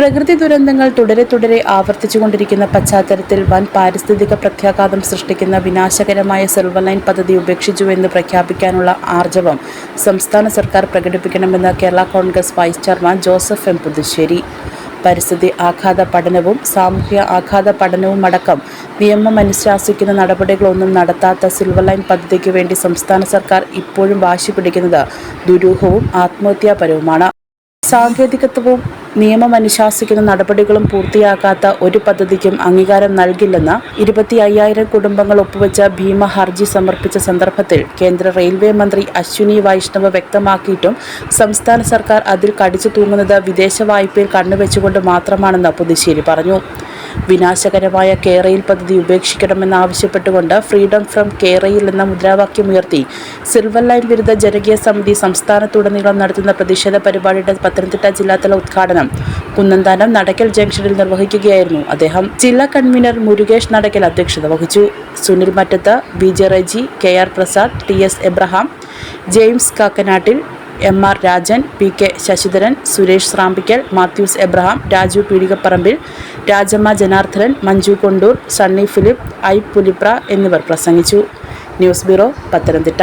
പ്രകൃതി ദുരന്തങ്ങൾ തുടരെ തുടരെ ആവർത്തിച്ചുകൊണ്ടിരിക്കുന്ന പശ്ചാത്തലത്തിൽ വൻ പാരിസ്ഥിതിക പ്രത്യാഘാതം സൃഷ്ടിക്കുന്ന വിനാശകരമായ സിൽവർ ലൈൻ പദ്ധതി ഉപേക്ഷിച്ചുവെന്ന് പ്രഖ്യാപിക്കാനുള്ള ആർജവം സംസ്ഥാന സർക്കാർ പ്രകടിപ്പിക്കണമെന്ന് Kerala Congress vice chairman Joseph M Puthussery. പരിസ്ഥിതി ആഘാത പഠനവും സാമൂഹ്യ ആഘാത പഠനവും അടക്കം നിയമം അനുശാസിക്കുന്ന നടപടികളൊന്നും നടത്താത്ത സിൽവർ ലൈൻ പദ്ധതിക്ക് വേണ്ടി സംസ്ഥാന സർക്കാർ ഇപ്പോഴും വാശി പിടിക്കുന്നത് ദുരൂഹവും ആത്മഹത്യാപരവുമാണ്. സാങ്കേതികത്വവും നിയമം അനുശാസിക്കുന്ന നടപടികളും പൂർത്തിയാക്കാത്ത ഒരു പദ്ധതിക്കും അംഗീകാരം നൽകില്ലെന്ന് ഇരുപത്തി അയ്യായിരം കുടുംബങ്ങൾ ഒപ്പുവെച്ച ഭീമ ഹർജി സമർപ്പിച്ച സന്ദർഭത്തിൽ കേന്ദ്ര റെയിൽവേ മന്ത്രി അശ്വിനി വൈഷ്ണവ് വ്യക്തമാക്കിയിട്ടും സംസ്ഥാന സർക്കാർ അതിൽ കടിച്ചു തൂങ്ങുന്നത് വിദേശ വായ്പയിൽ കണ്ണുവെച്ചുകൊണ്ട് മാത്രമാണെന്ന് പുതുശ്ശേരി പറഞ്ഞു. വിനാശകരമായ കേരയിൽ പദ്ധതി ഉപേക്ഷിക്കണമെന്നാവശ്യപ്പെട്ടുകൊണ്ട് ഫ്രീഡം ഫ്രം കേരയിൽ എന്ന മുദ്രാവാക്യം ഉയർത്തി. സിൽവർ ലൈൻ വിരുദ്ധ ജനകീയ സമിതി സംസ്ഥാനത്തുടനീളം നടത്തുന്ന പ്രതിഷേധ പരിപാടിയുടെ പത്തനംതിട്ട ജില്ലാതല ഉദ്ഘാടനം. കുന്നന്താനം നടക്കൽ ജംഗ്ഷനിൽ നിർവഹിക്കുകയായിരുന്നു അദ്ദേഹം. ജില്ലാ കൺവീനർ മുരുകേഷ് നടക്കൽ അധ്യക്ഷത വഹിച്ചു. Sunil Mattathu B J Reji K R Prasad T S Abraham James Kakkanattil M R Rajan P K Sasidharan Suresh Srampickal Mathews Abraham Raju Peedikaparambil Rajamma Janardhanan Manju Kondoor Sunny Philip I Pulipra എന്നിവർ പ്രസംഗിച്ചു. News bureau Pathanamthitta.